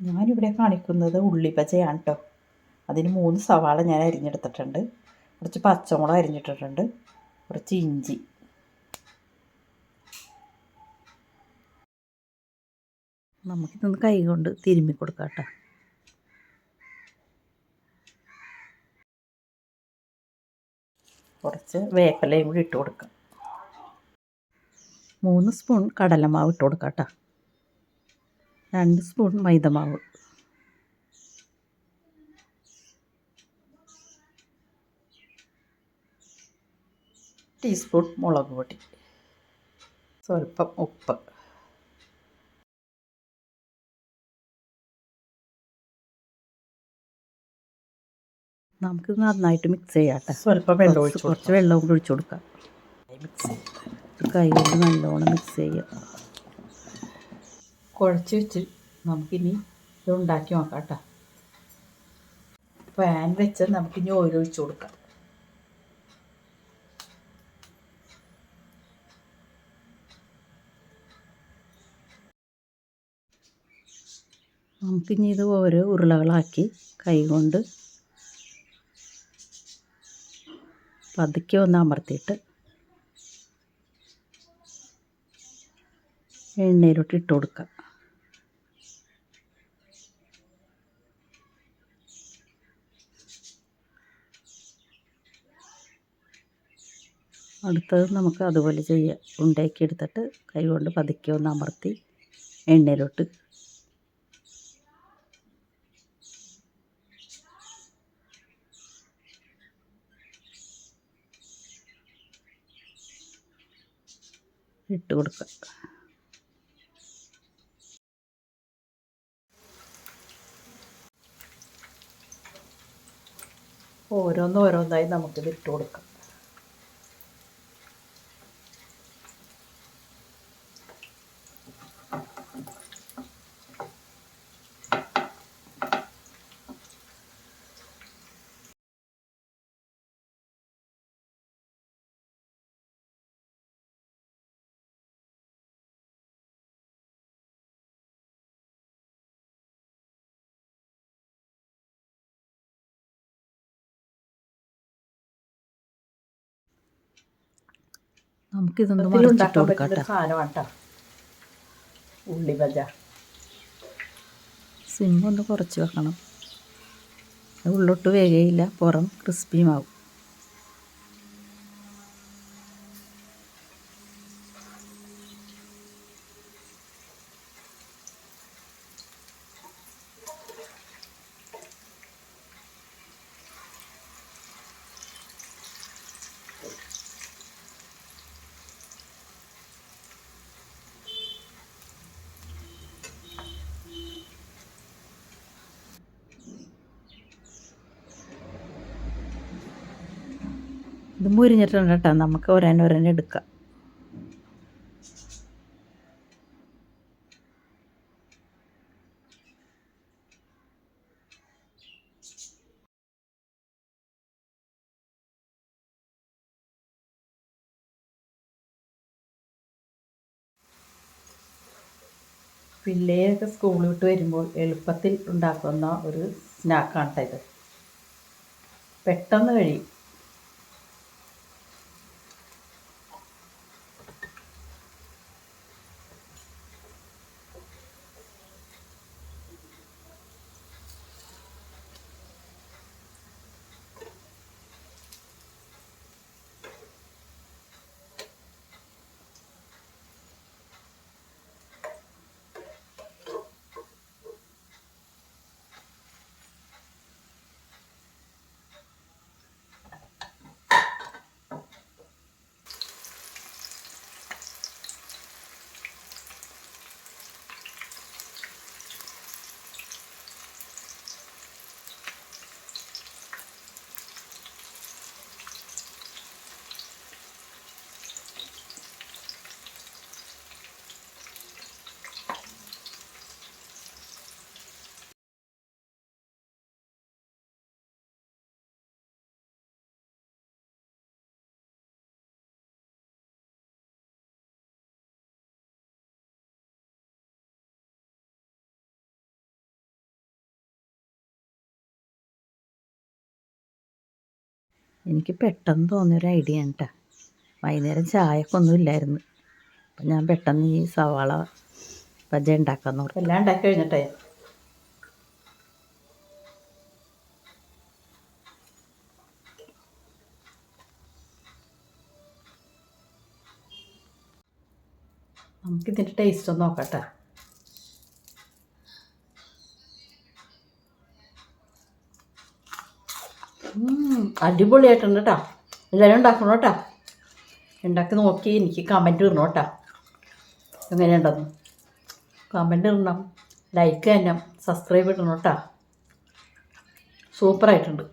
ഞാനിവിടെ കാണിക്കുന്നത് ഉള്ളിപ്പച്ചയാണ് കേട്ടോ അതിന് മൂന്ന് സവാള ഞാൻ അരിഞ്ഞെടുത്തിട്ടുണ്ട്. കുറച്ച് പച്ചമുളക് അരിഞ്ഞിട്ടിട്ടുണ്ട്. കുറച്ച് ഇഞ്ചി. നമുക്കിതൊന്ന് കൈ കൊണ്ട് തിരുമ്മി കൊടുക്കാം കേട്ടോ കുറച്ച് വേപ്പിലയും കൂടി ഇട്ട് കൊടുക്കാം. മൂന്ന് സ്പൂൺ കടലമാവ് ഇട്ട് കൊടുക്കാം കേട്ടോ രണ്ട് സ്പൂൺ മൈദമാവ്. ടീസ്പൂൺ മുളക് പൊടി. സ്വല്പം ഉപ്പ്. നമുക്ക് നന്നായിട്ട് മിക്സ് ചെയ്യാട്ടെ സ്വല്പം വെള്ളം കുറച്ച് ഒഴിച്ച് കുറച്ച് വെള്ളം കൂടി ഒഴിച്ചു കൊടുക്കാം. മിക്സ് കൈ കൊണ്ട് നല്ലോണം മിക്സ് ചെയ്യുക കുഴച്ച് വെച്ച് നമുക്കിനി ഇത് ഉണ്ടാക്കി നോക്കാം കേട്ടോ. പാൻ വെച്ച് നമുക്കിനി ഓയിൽ ഒഴിച്ച് കൊടുക്കാം. നമുക്കിനി ഇത് ഓരോ ഉരുളകളാക്കി കൈകൊണ്ട് പതുക്കെ ഒന്ന് അമർത്തിയിട്ട് എണ്ണയിലോട്ട് ഇട്ട് കൊടുക്കുക അടുത്തത് നമുക്ക് അതുപോലെ ചെയ്യാം ഉണ്ടാക്കി എടുത്തിട്ട് കൈ കൊണ്ട് പതുക്കെ ഒന്ന് അമർത്തി എണ്ണയിലോട്ട്. ഇട്ട് കൊടുക്കുക. ഓരോന്ന് ഓരോന്നായി നമുക്കിത് ഇട്ട് കൊടുക്കാം. നമുക്കിതൊന്ന് മറിച്ചിട്ട് കൊടുക്കാം ഉള്ളി ബജ. സിം ഒന്ന് കുറച്ച് വെക്കണം. ഉള്ളോട്ട് വേഗയില്ല പുറം ക്രിസ്പിയുമാവും ഇത് മുരിഞ്ഞിട്ടുണ്ട് കേട്ടോ. നമുക്ക് ഒരെണ്ണം ഒരെണ്ണം എടുക്കാം. പിള്ളേരൊക്കെ സ്കൂളിൽ വിട്ട് വരുമ്പോൾ എളുപ്പത്തിൽ ഉണ്ടാക്കുന്ന ഒരു സ്നാക്കാണ് ഇത്. പെട്ടെന്ന് കഴിയും. എനിക്ക് പെട്ടെന്ന് തോന്നിയൊരു ഐഡിയ ആണ് കേട്ടോ വൈകുന്നേരം ചായക്കൊന്നും ഇല്ലായിരുന്നു. അപ്പം ഞാൻ പെട്ടെന്ന് ഈ സവാള ബജ ഉണ്ടാക്കാൻ പറഞ്ഞു എല്ലാം ഉണ്ടാക്കി കഴിഞ്ഞിട്ടേ? നമുക്കിതിന്റെ ടേസ്റ്റ് ഒന്ന് നോക്കട്ടെ. അടിപൊളിയായിട്ടുണ്ട് കേട്ടോ എല്ലാവരും ഉണ്ടാക്കണം കേട്ടോ ഉണ്ടാക്കി നോക്കി എനിക്ക് കമന്റ് ഇടണം കേട്ടോ എങ്ങനെയുണ്ടെന്ന്? കമന്റ് ഇടണം ലൈക്ക് തന്നെ സബ്സ്ക്രൈബ് ഇടണം കേട്ടോ സൂപ്പറായിട്ടുണ്ട്.